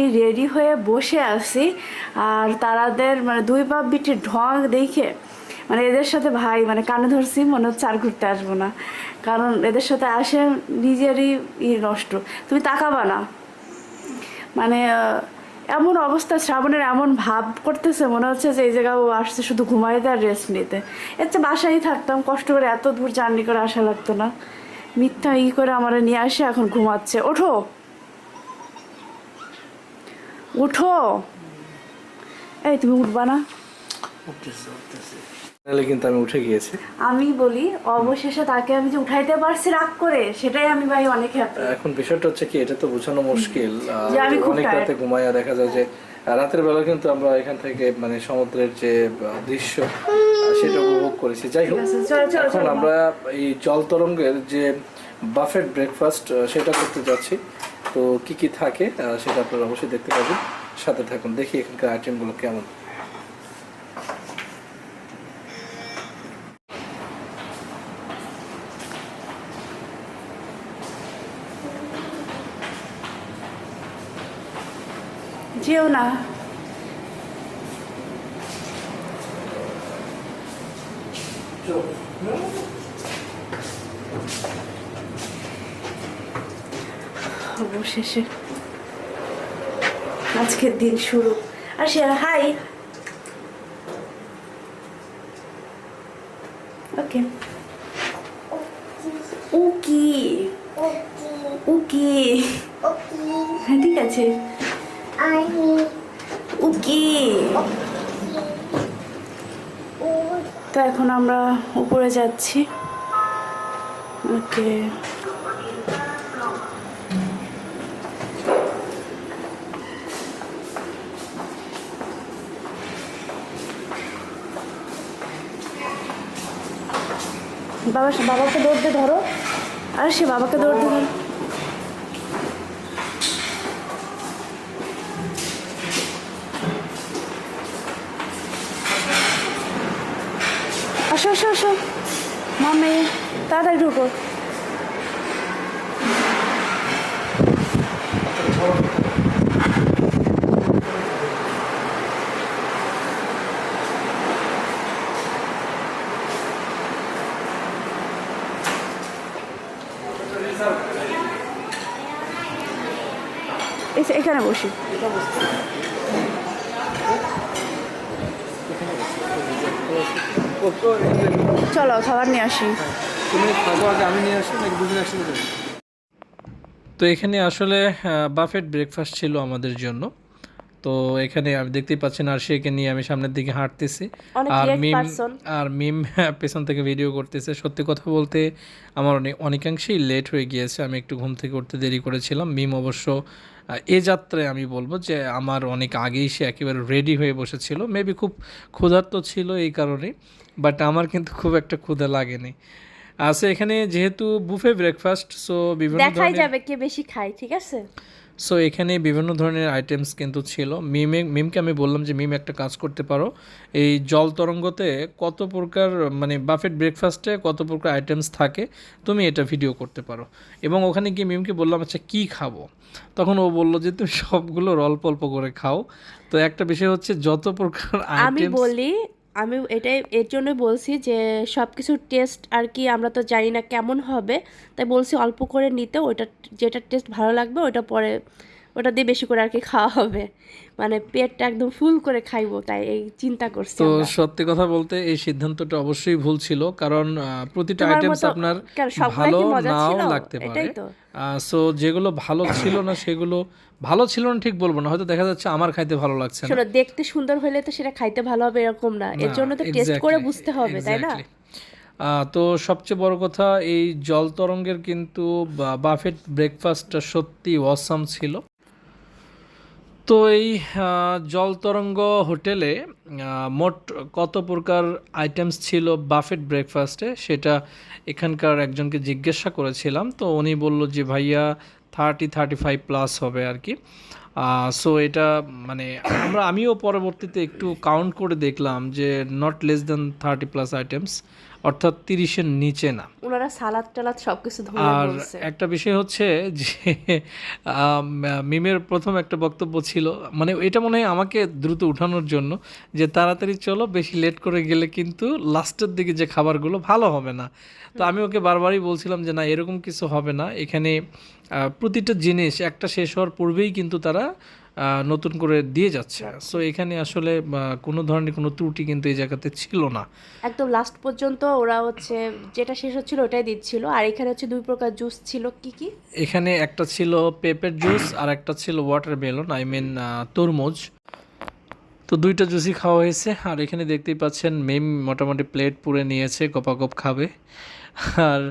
আমি রেডি হয়ে বসে আছি। আর তারাদের মানে দুই পা বিটির ঢং দেখে মানে এদের সাথে ভাই মানে কানে ধরছি, মনে হচ্ছে আর ঘুরতে আসব না। কারণ এদের সাথে আসে নিজেরই ই নষ্ট। তুমি তাকাবা না। মানে এমন অবস্থা, শ্রাবণের এমন ভাব করতেছে, মনে হচ্ছে যে এই জায়গায় ও আসছে, শুধু ঘুমাইতে আর রেস্ট নিতে। এর চেয়ে বাসায় থাকতাম, কষ্ট করে এত দূর জার্নি করে আসা লাগতো না। মিথ্যা ই করে আমার নিয়ে আসে, এখন ঘুমাচ্ছে। ওঠো! উঠো। এই তুমি উঠবা না? তাহলে কিন্তু আমি উঠে গিয়েছি। আমি বলি অবশেষে তাকে আমি যে উঠাইতে পারছি রাগ করে সেটাই আমি ভাই অনেক হ্যাপি এখন বিষয়টা হচ্ছে কি এটা তো বোঝানো মুশকিল। অনেক রাতে ঘুমাইয়া দেখা যায় যে রাতের বেলা কিন্তু আমরা এখান থেকে মানে সমুদ্রের যে দৃশ্য সেটা উপভোগ করেছি। যাই হোক এখন আমরা এই জল তরঙ্গের যে বাফেট ব্রেকফাস্ট সেটা করতে যাচ্ছি। তো কি কি থাকে সেটা আপনারা অবশ্যই দেখতে পাবেন। সাথে থাকুন, দেখি এখানকার আইটেমগুলো কেমন। যেও না। অবশেষে আজকের দিন শুরু। আর সে হাই ওকে। উকি। উকি। হ্যাঁ ঠিক আছে। উকি। তো এখন আমরা উপরে যাচ্ছি। ওকে। বাবা, বাবাকে দৌড়তে ধরো। আর সে বাবাকে দৌড়তে ধরো। আসো আসো আসো। মামে তাড়াতাড়ি ঢুকো এই যে এখানে বসি চলো খাবার নিয়ে আসি। তুমি খাব আগে আমি নিয়ে আসি নাকি দুজন একসাথে তো এখানে আসলে বাফেট ব্রেকফাস্ট ছিল আমাদের জন্য। তো এখানে আমি দেখতেই পাচ্ছেন আর সেকে নিয়ে আমি সামনের দিকে হাঁটতেছি। আর মিম আর মিম পেছন থেকে ভিডিও করতেছে। সত্যি কথা বলতে আমার অনেক অনেকাংশেই লেট হয়ে গিয়েছে। আমি একটু ঘুম থেকে উঠতে দেরি করেছিলাম। মিম অবশ্য এ যাত্রায় আমি বলব যে আমার অনেক আগেই সে একেবারে রেডি হয়ে বসেছিল। মেবি খুব ক্ষুধার্ত ছিল এই কারণে বাট আমার কিন্তু খুব একটা ক্ষুধা লাগেনি। আছে এখানে যেহেতু বুফে ব্রেকফাস্ট সো বিভিন্ন দেখাই যাবে কে বেশি খায় ঠিক আছে? সো এখানে বিভিন্ন ধরনের আইটেমস কিন্তু ছিল। মিমে মিমকে আমি বললাম যে মিম একটা কাজ করতে পারো। এই জল তরঙ্গতে কত প্রকার মানে বাফেট ব্রেকফাস্টে কত প্রকার আইটেমস থাকে তুমি এটা ভিডিও করতে পারো। এবং ওখানে গিয়ে মিমকে বললাম আচ্ছা কী খাব? তখন ও বলল যে তুমি সবগুলো অল্প অল্প করে খাও। তো একটা বিষয় হচ্ছে যত প্রকার আমি বলি আমি এটাই, এর জন্য বলছি যে সব কিছুর টেস্ট আর কি আমরা তো জানি না কেমন হবে, তাই বলছি অল্প করে নিতে, ওইটা, যেটা টেস্ট ভালো লাগবে, ওইটা পরে ওটা দিয়ে বেশি করে আর কি খাওয়া হবে। মানে পেটটা একদম ফুল করে খাইবো তাই এই চিন্তা করছি তো সত্যি কথা বলতে এই সিদ্ধান্তটা অবশ্যই ভুল ছিল কারণ প্রতিটা আইটেমস আপনার ভালো নাও লাগতে পারে। সো যেগুলো ভালো ছিল না সেগুলো ভালো ছিল না ঠিক বলব না। হয়তো দেখা যাচ্ছে আমার খাইতে ভালো লাগছে না। দেখতে সুন্দর হলে তো সেটা খাইতে ভালো হবে এরকম না। এর জন্য তো টেস্ট করে বুঝতে হবে তাই না? আহ, তো সবচেয়ে বড় কথা এই জল তরঙ্গের কিন্তু বাফেট ব্রেকফাস্টটা সত্যি অসাম ছিল। তো এই আহ, জল তরঙ্গ হোটেলে মোট কত প্রকার আইটেমস ছিল বাফেট ব্রেকফাস্টে সেটা এখানকার একজনকে জিজ্ঞাসা করেছিলাম। তো উনি বলল যে ভাইয়া থার্টি থার্টি ফাইভ প্লাস হবে আর কি। সো এটা মানে আমরা আমিও পরবর্তীতে একটু কাউন্ট করে দেখলাম যে not less than thirty plus items অর্থাৎ তিরিশের নিচে না। ওনারা সালাদ টালাদ সব কিছু আর একটা বিষয় হচ্ছে যে মিমের প্রথম একটা বক্তব্য ছিল মানে এটা মনে হয় আমাকে দ্রুত উঠানোর জন্য যে তাড়াতাড়ি চলো বেশি লেট করে গেলে কিন্তু লাস্টের দিকে যে খাবারগুলো ভালো হবে না। তো আমি ওকে বারবারই বলছিলাম যে না এরকম কিছু হবে না। এখানে প্রতিটা জিনিস একটা শেষ হওয়ার পূর্বেই কিন্তু তারা নতুন করে দিয়ে যাচ্ছে। সো এখানে আসলে কোনো ধরনের কোনো ত্রুটি কিন্তু এই জায়গাতে ছিল না। একদম লাস্ট পর্যন্ত ওরা হচ্ছে যেটা শেষ হচ্ছিল ওটাই দিচ্ছিল। আর এখানে হচ্ছে দুই প্রকার জুস ছিল। কি কি? এখানে একটা ছিল পেপের জুস আর একটা ছিল ওয়াটার মেলন আই মিন তরমুজ। তো দুইটা জুসই খাওয়া হয়েছে। আর এখানে দেখতেই পাচ্ছেন মেম মোটামুটি প্লেট পুরে নিয়েছে কপাকপ খাবে। আর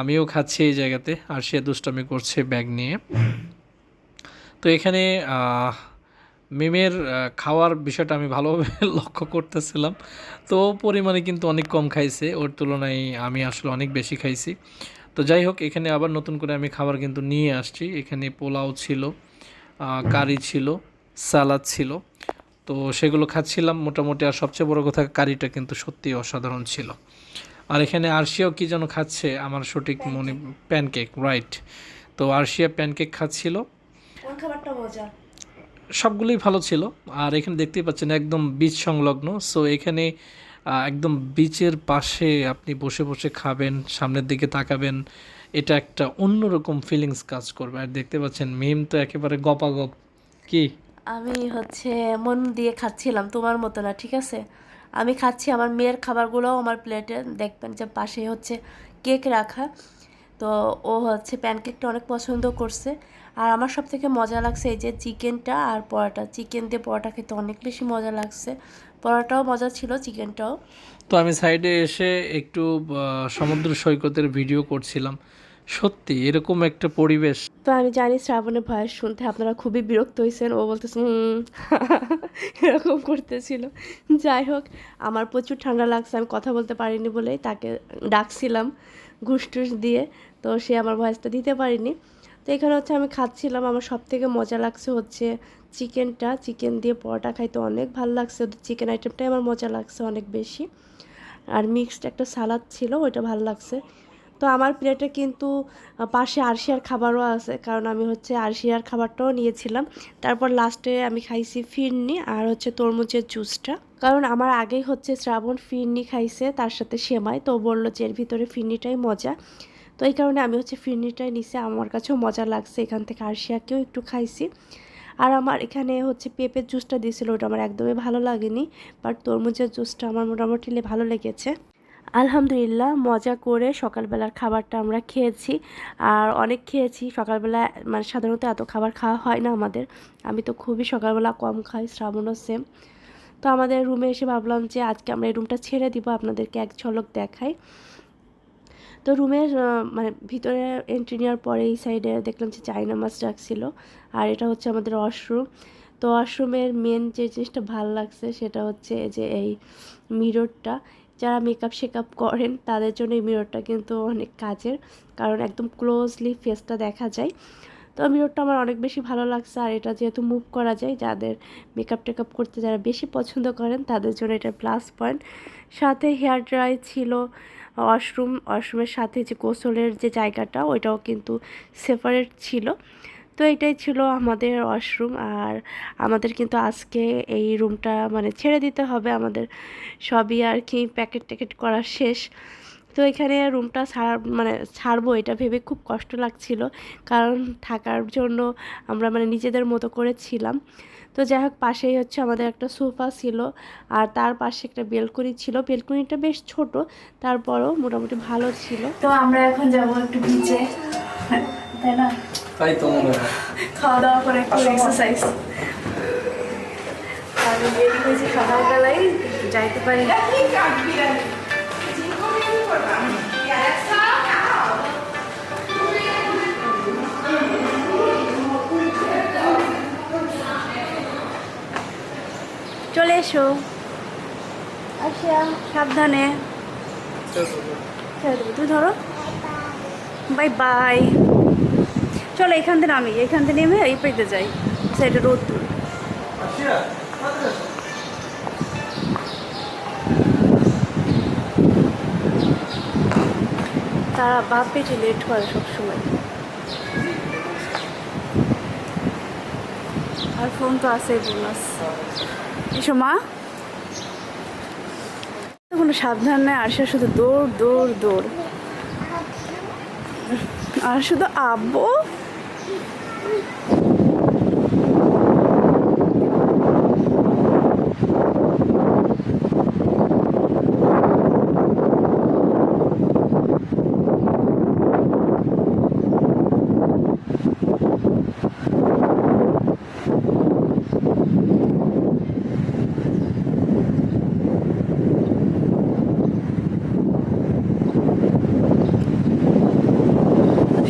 আমিও খাচ্ছি এই জায়গাতে। আর সে দুষ্টামি করছে ব্যাগ নিয়ে। তো এখানে মিমের খাওয়ার বিষয়টা আমি ভালোভাবে লক্ষ্য করতেছিলাম। তো পরিমাণে কিন্তু অনেক কম খাইছে। ওর তুলনায় আমি আসলে অনেক বেশি খাইছি। তো যাই হোক এখানে আবার নতুন করে আমি খাবার কিন্তু নিয়ে আসছি। এখানে পোলাও ছিল কারি ছিল সালাদ ছিল। তো সেগুলো খাচ্ছিলাম। মোটামুটি আর সবচেয়ে বড় কথা কারিটা কিন্তু সত্যিই অসাধারণ ছিল। আর এখানে আরশিয়াও কি যেন খাচ্ছে? আমার সঠিক মনে প্যানকেক রাইট তো আরশিয়া প্যানকেক খাচ্ছিল। খাবারটা মজা? সবগুলোই ভালো ছিল। আর এখানে দেখতেই পাচ্ছেন একদম বিচ সংলগ্ন। সো এখানে একদম বিচের পাশে আপনি বসে বসে খাবেন সামনের দিকে তাকাবেন। এটা একটা অন্যরকম ফিলিংস কাজ করবে। আর দেখতে পাচ্ছেন মিম তো একেবারে গপাগপ। কি? আমি হচ্ছে মন দিয়ে খাচ্ছিলাম তোমার মতো না ঠিক আছে? আমি খাচ্ছি আমার মেয়ের খাবারগুলোও আমার প্লেটে দেখবেন যে পাশে হচ্ছে কেক রাখা। তো ও হচ্ছে প্যানকেকটা অনেক পছন্দ করছে। আর আমার সব থেকে মজা লাগছে এই যে চিকেনটা আর পরোটা। চিকেন দিয়ে পরোটা খেতে অনেক বেশি মজা লাগছে। পরোটাও মজা ছিল চিকেনটাও। তো আমি সাইডে এসে একটু সমুদ্র সৈকতের ভিডিও করছিলাম। সত্যি এরকম একটা পরিবেশ। তো আমি জানি শ্রাবণের ভয়েস শুনতে আপনারা খুবই বিরক্ত হয়েছেন। ও বলতেছে "হুম", এরকম করতেছিল। যাই হোক আমার প্রচুর ঠান্ডা লাগছে আমি কথা বলতে পারিনি বলেই তাকে ডাকছিলাম ঘুষ টুস দিয়ে। তো সে আমার ভয়েসটা দিতে পারিনি। তো এখানে হচ্ছে আমি খাচ্ছিলাম। আমার সব থেকে মজা লাগছে হচ্ছে চিকেনটা। চিকেন দিয়ে পরোটা খাইতে অনেক ভালো লাগছে। চিকেন আইটেমটাই আমার মজা লাগছে অনেক বেশি। আর মিক্সড একটা সালাদ ছিল, ওইটা ভালো লাগছে। তো আমার প্লেটে কিন্তু পাশে আরশিয়ার খাবারও আছে। কারণ আমি হচ্ছে আরশিয়ার খাবারটাও নিয়েছিলাম। তারপর লাস্টে আমি খাইছি ফিরনি আর হচ্ছে তরমুজের জুসটা। কারণ আমার আগেই হচ্ছে শ্রাবণ ফিরনি খাইছে, তার সাথে সেমাই। তো বলল যে এর ভিতরে ফিরনিটাই মজা। তো এই কারণে আমি হচ্ছে ফিরনিটাই নিছি। আমার কাছেও মজা লাগছে এখান থেকে আরশিয়াকেও একটু খাইছি। আর আমার এখানে হচ্ছে পেঁপের জুসটা দিয়েছিল, ওটা আমার একদমই ভালো লাগেনি বাট তরমুজের জুসটা আমার মোটামুটি ভালো লেগেছে। আলহামদুলিল্লাহ, মজা করে সকালবেলার খাবারটা আমরা খেয়েছি। আর অনেক খেয়েছি, সকালবেলা মানে সাধারণত এত খাবার খাওয়া হয় না আমাদের। আমি তো খুবই সকালবেলা কম খাই, শ্রাবণও সেম তো আমাদের রুমে এসে ভাবলাম যে আজকে আমরা এই রুমটা ছেড়ে দিব, আপনাদেরকে এক ঝলক দেখাই। তো রুমের মানে ভিতরে এন্ট্রি নেওয়ার পরে এই সাইডে দেখলাম যে চাইনা মাছ রাখছিল। আর এটা হচ্ছে আমাদের ওয়াশরুম তো ওয়াশরুমের মেন যে জিনিসটা ভালো লাগছে সেটা হচ্ছে যে এই মিররটা যারা মেকআপ শেকআপ করেন, তাদের জন্য এই মিররটা কিন্তু অনেক কাজের। কারণ একদম ক্লোজলি ফেসটা দেখা যায়। তো মিররটা আমার অনেক বেশি ভালো লাগছে। আর এটা যেহেতু মুভ করা যায়, যাদের মেকআপ টেকআপ করতে যারা বেশি পছন্দ করেন, তাদের জন্য এটা প্লাস পয়েন্ট সাথে হেয়ার ড্রাই ছিল। ওয়াশরুম, ওয়াশরুমের সাথে যে গোসলের যে জায়গাটা, ওইটাও কিন্তু সেপারেট ছিল। তো এটাই ছিল আমাদের ওয়াশরুম আর আমাদের কিন্তু আজকে এই রুমটা মানে ছেড়ে দিতে হবে। আমাদের সবই আর কি প্যাকেট ট্যাকেট করা শেষ। তো এখানে রুমটা ছাড় মানে ছাড়বো এটা ভেবে খুব কষ্ট লাগছিল। কারণ থাকার জন্য আমরা মানে নিজেদের মতো করে ছিলাম। তো যাই হোক পাশেই হচ্ছে আমাদের একটা সোফা ছিল আর তার পাশে একটা বেলকনি ছিল। বেলকনিটা বেশ ছোট তারপরও মোটামুটি ভালো ছিল। তো আমরা এখন যাব একটু বিচে তাই না? তাই তো মনে হয়। খাওয়া দাওয়া করে একটু এক্সারসাইজ আমি রেডি হয়েছি সকালবেলায় যাইতে পারি এসো। আচ্ছা। সাবধানে। তুই ধরো। Bye bye. চলো এখান থেকে নামি। এখান থেকে নেমে এই পেতে যাই। সাইডে রোদ তারা বাপ পেটে লেট করে সবসময়। আর ফোন তো আছে বোনাস এসো মা। কোনো সাবধান নেই আর শুধু দৌড় দৌড় দৌড়। আর শুধু আব্বু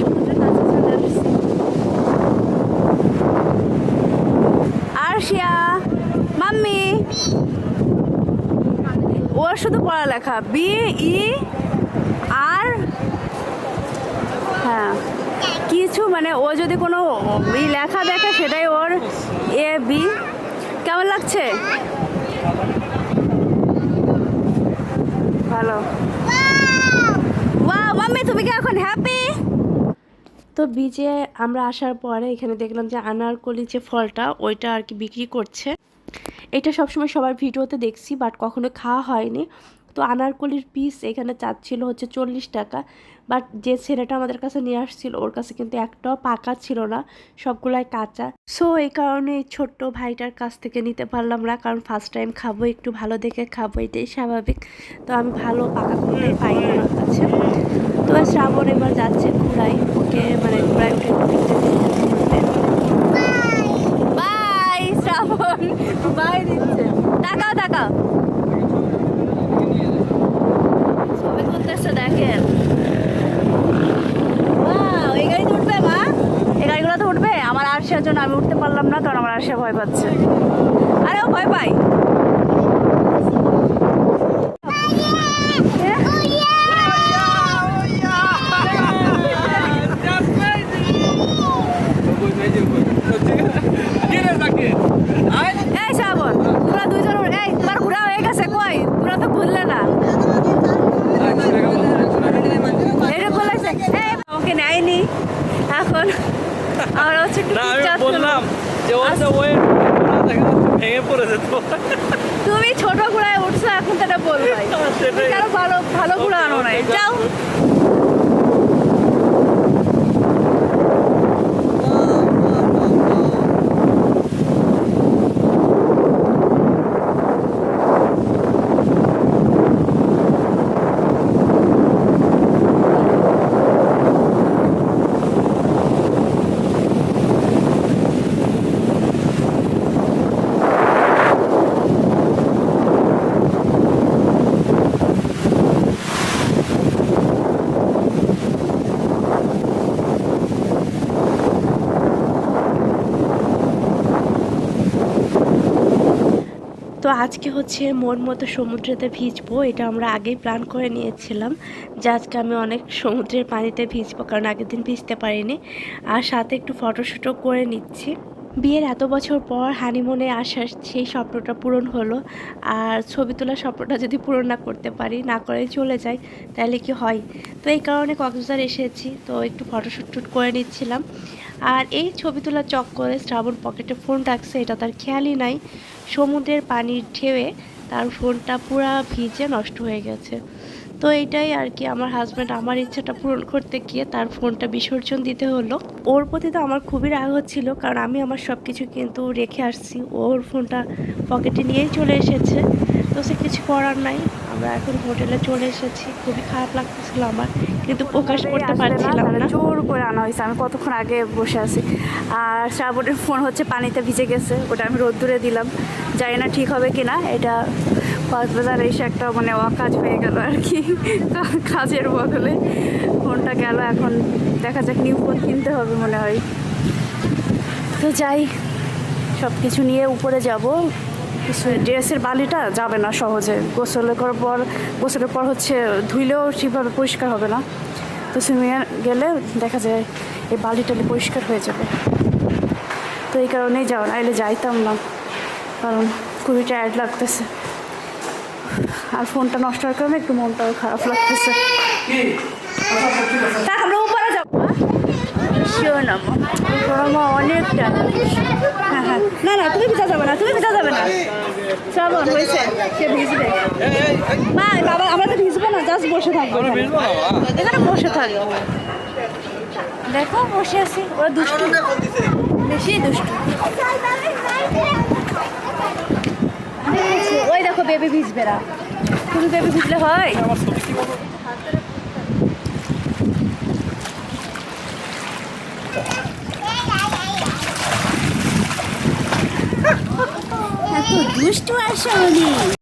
সমুদ্রের কাছে চলে আসছি। আরশিয়া মাম্মি ওর পড়ালেখা বি ই আর হ্যাঁ। কিছু মানে ও যদি কোনো ই লেখা দেখে, সেটাই ওর এ বি কেমন লাগছে? ভালো। মাম্মি তুমি কি এখন হ্যাপি তো বীজে আমরা আসার পরে এখানে দেখলাম যে আনারকলি যে ফলটা, ওইটা আর কি বিক্রি করছে। এটা সবসময় সবার ভিডিওতে দেখছি বাট কখনো খাওয়া হয়নি। তো আনারকলির পিস এখানে চাচ্ছিল হচ্ছে চল্লিশ টাকা। বাট যে ছেলেটা আমাদের কাছে নিয়ে আসছিল, ওর কাছে কিন্তু একটাও পাকা ছিল না, সবগুলাই কাঁচা। সো এই কারণে এই ছোট্ট ভাইটার কাছ থেকে নিতে পারলাম না, কারণ ফার্স্ট টাইম খাব, একটু ভালো দেখে খাব, এটাই স্বাভাবিক। তো আমি ভালো পাকা কোনটাই পাই ওর কাছে। তো শ্রাবণ এবার যাচ্ছে ঘোড়ায় ওকে মানে ঘোড়ায় উঠে বাই শ্রাবণ। বাই দিচ্ছে। তাকাও তাকাও ছবি করতেছে দেখেন? এই গাড়িতে উঠবে মা? এই গাড়িগুলোতে উঠবে। আমার আরশিয়ার জন্য আমি উঠতে পারলাম না, কারণ আমার আরশিয়া ভয় পাচ্ছে। আরে ও ভয় পাই এই শ্রাবণ তোরা দুইজন উঠ- এই তোমার ঘোরা হয়ে গেছে কই তোরা তো ভুললে না এরকম বলেছে এই আমাকে নেয়নি এখন আমরা হচ্ছে না আমি বললাম যে ও যে ওয়েট ভেঙে পড়ে যেত তুমি ছোট ঘোড়ায় উঠছো এখন তো এটা বলবাই সেটাই। কেন ভালো ভালো ঘোড়া আনো নাই। যাও। আজকে হচ্ছে মন মতো সমুদ্রেতে ভিজবো, এটা আমরা আগেই প্ল্যান করে নিয়েছিলাম যে আজকে আমি অনেক সমুদ্রের পানিতে ভিজবো, কারণ আগের দিন ভিজতে পারিনি। আর সাথে একটু ফটোশ্যুটও করে নিচ্ছি। বিয়ের এত বছর পর হানিমুনে আসার সেই স্বপ্নটা পূরণ হলো। আর ছবি তোলার স্বপ্নটা যদি পূরণ না করতে পারি, না করে চলে যাই, তাহলে কি হয়? তো এই কারণে কক্সবাজার এসেছি, তো একটু ফটোশ্যুট করে নিচ্ছিলাম। আর এই ছবি তোলার চক্করে শ্রাবণ পকেটে ফোন রাখছে, এটা তার খেয়ালই নাই। সমুদ্রের পানির ঢেউয়ে তার ফোনটা পুরা ভিজে নষ্ট হয়ে গেছে। তো এইটাই আর কি, আমার হাজব্যান্ড আমার ইচ্ছাটা পূরণ করতে গিয়ে তার ফোনটা বিসর্জন দিতে হলো। ওর প্রতি তো আমার খুবই রাগ হচ্ছিল, কারণ আমি আমার সব কিছু কিন্তু রেখে আসছি। ওর ফোনটা পকেটে নিয়েই চলে এসেছে, তো সে কিছু করার নাই। আমরা এখন হোটেলে চলে এসেছি, খুবই খারাপ লাগতেছিল আমার। কিন্তু প্রকাশ করতে পারছিলাম না। জোর করে আনা হয়েছে। আমি কতক্ষণ আগে বসে আছি। আর শ্রাবণের ফোন হচ্ছে পানিতে ভিজে গেছে। ওটা আমি রোদ্দুরে দিলাম। জানি না ঠিক হবে কি না এটা কক্সবাজার এসে একটা মানে অকাজ হয়ে গেল আর কি কাজের বদলে। ফোনটা গেল এখন দেখা যাক নিউ ফোন কিনতে হবে মনে হয়। তো যাই সব কিছু নিয়ে উপরে যাব। ড্রেসের বালিটা যাবে না সহজে। গোসল করার পর গোসলের পর হচ্ছে ধুইলেও ঠিকভাবে পরিষ্কার হবে না। তো সুইমিংয়ে গেলে দেখা যায় এই বালি টালি পরিষ্কার হয়ে যাবে। তো এই কারণেই যাও না এলে যাইতাম না। কারণ খুবই টায়ার্ড লাগতেছে। আর ফোনটা নষ্ট হওয়ার কারণে একটু মনটাও খারাপ লাগতেছে। আমরা উপরে যাব না না তুমি ভিজা যাবে না তুমি ভিজা যাবে না। শ্রাবণ হয়েছে সে ভিজবে? মা বাবা আমরা তো ভিজবো না জাস্ট বসে থাকব। এখানে বসে থাকব দেখো বসে আছি ওরা দুষ্টু। বেশি দুষ্টু। ওই দেখো বেবি ভিজবে না। তুমি বেবি ভিজলে হয়? এত দুষ্টু আসো